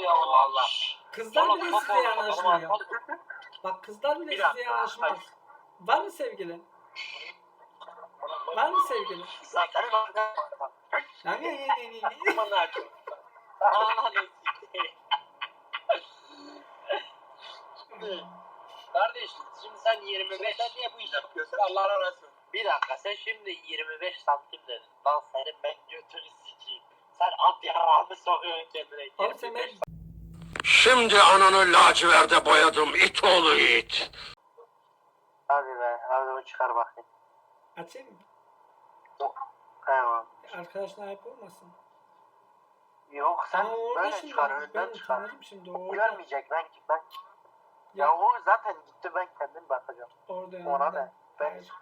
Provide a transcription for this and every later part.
ya Allah Allah. Kızlar bile size yanaşmıyor. Bak kızlar bile size yanaşmaz. Var mı sevgilin? Var mı sevgilin? Zaten. Ya ne ne ne ne ne? Aman. Şimdi, Kardeş şimdi sen 25 sen niye bu işi yapıyorsun Allah razı olsun. Bir dakika sen şimdi 25 santim dedin. Lan senin ben götünü sikeyim. Sen at yarağını sokuyorsun kendine. Abi sen ben Şimdi ananı laciverde boyadım it oğlu it. Hadi be hadi o çıkar bakayım. açayım mı? Tamam. Arkadaşına ayıp olmasın. Yok sen orada böyle şimdi çıkar ben, önden ben çıkar. şimdi orada. Görmeyecek ben ben. Ya, Ya, o zaten gitti ben kendim bakacağım. orada Ona yanında. ne? Ben Hayır.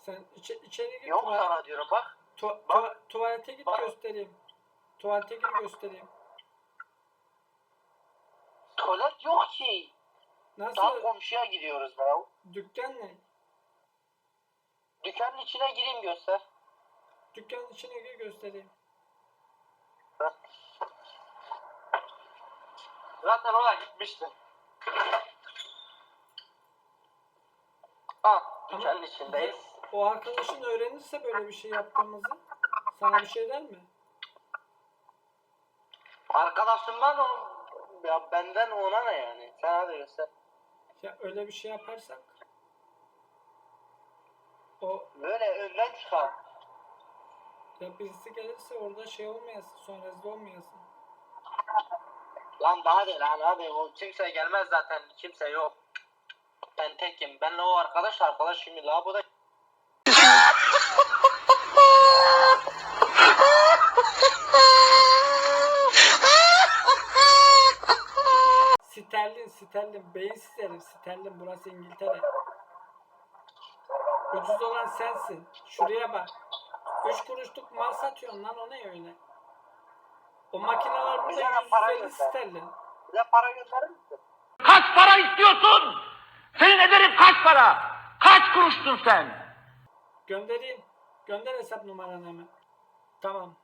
Sen içe, içeri gir. yok tuva- sana diyorum bak. tu- Bak. tuva- tuvalete git Bak. göstereyim. Tuvalete gir göstereyim. Tuvalet yok ki. Daha Nasıl? komşuya gidiyoruz ya. Dükkan ne? Dükkanın içine gireyim göster. Dükkanın içine gir göstereyim. Zaten ona gitmişti. Ha, dükkanın Ama- içindeyiz. O arkadaşın öğrenirse böyle bir şey yaptığımızı sana bir şey der mi? Arkadaşımdan o, ya benden ona ne yani? Sen hadi göster. Ya öyle bir şey yaparsak o Böyle önden çıkar. ya birisi gelirse orada şey olmayasın sonra rezil olmayasın. Lan daha değil lan hadi o kimse gelmez zaten kimse yok. Ben tekim. Benle o arkadaş arkadaş şimdi la bu da Sterlin, sterlin, beyinsiz herif, sterlin. Burası İngiltere. Ucuz olan sensin. Şuraya bak. Üç kuruşluk mal satıyorsun lan o ne öyle? O makineler burada Bize de para 150 gönder. sterlin. bize para gönderir misin? Kaç para istiyorsun? Senin ederim kaç para? Kaç kuruşsun sen? Göndereyim. Gönder hesap numaranı hemen. Tamam.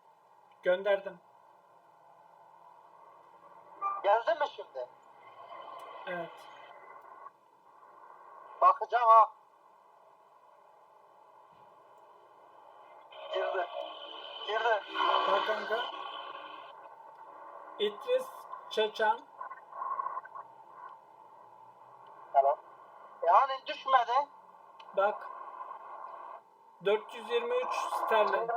Gönderdim. Geldi mi şimdi? Evet. Bakacağım ha. Girdi. Girdi. Bak kanka. İdris Çeçan. Tamam. Yani düşmedi. Bak. 423 sterlin.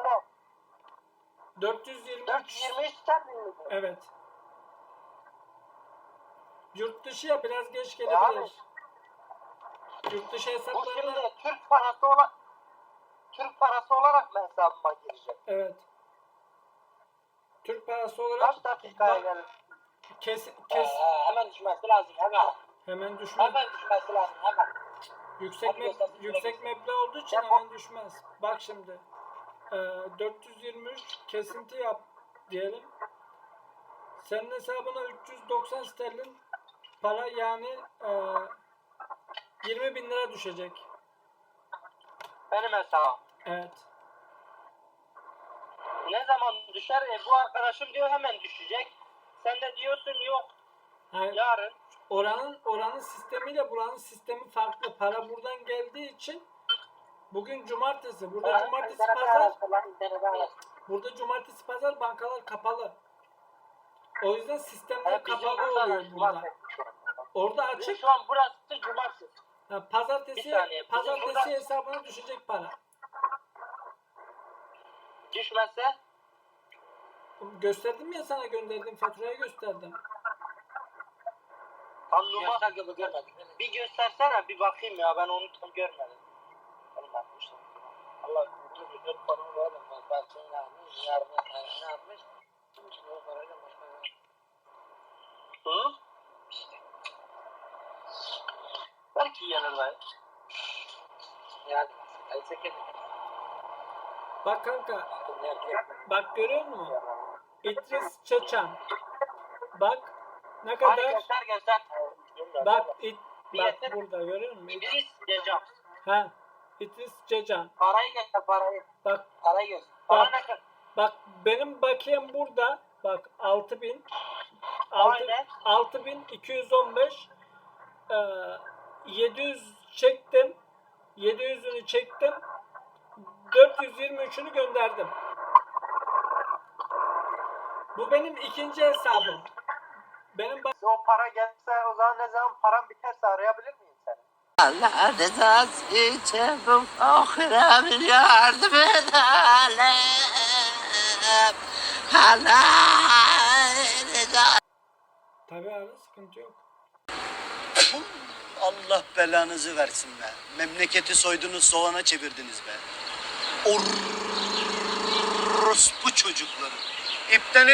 423 423 sterlin miydi? Evet. Yurt dışı ya biraz geç Yani gelebilir. Yurt dışı bu hesaplarına şimdi Türk parası olarak Türk parası olarak mı hesabıma girecek? evet. Türk parası olarak Kaç dakikaya Bak, gelir? kes kes Ee, hemen düşmesi lazım hemen. hemen düşmez. Hemen düşmesi lazım hemen. Yüksek Hadi göster, yüksek meblağ olduğu için Yapma. hemen düşmez. Bak şimdi. Ee, 423 kesinti yap diyelim. Senin hesabına 390 sterlin para yani e, 20 bin lira düşecek. Benim hesabım. Evet. Ne zaman düşer? E, bu arkadaşım diyor hemen düşecek. Sen de diyorsun yok Hayır. yarın. Oranın oranın sistemiyle buranın sistemi farklı. Para buradan geldiği için bugün cumartesi. Burada cumartesi pazar. Burada cumartesi pazar bankalar kapalı. O yüzden sistemler kapalı oluyor burada. Orada açık. şu an burası cumartesi. Ha, pazartesi Bir saniye, bizim pazartesi burada- hesabına düşecek para. Düşmezse Gösterdim ya sana gönderdim faturayı gösterdim. tam numara gibi görmedim. Bir göstersene bir bakayım ya ben onu tam görmedim. Oğlum atmışlar. Allah dur bir dört para var. Bak ben seni almış. Yardım ne yapmış? Yanındayım. Yani. Sekelim. Bak kanka bak görüyor musun? İdris Çeçan. Bak ne kadar göster göster. bak it, bak burada görüyor musun? İd- İdris Cecam. Ha İdris Çeçan. Parayı göster parayı. Bak Parayı göster. Para Bak. bak benim bakiyem burada. Bak 6000 altı, Aynen. 6215 e, 700 çektim. 700'ünü çektim. 423'ünü gönderdim. Bu benim ikinci hesabım. Benim ba- O para gelse o zaman ne zaman param biterse arayabilir miyim seni? Allah rızası için bu bir yardım edelim. Allah rızası Tabii abi sıkıntı yok. Allah belanızı versin be. Memleketi soydunuz soğana çevirdiniz be. Orospu çocukları. İpten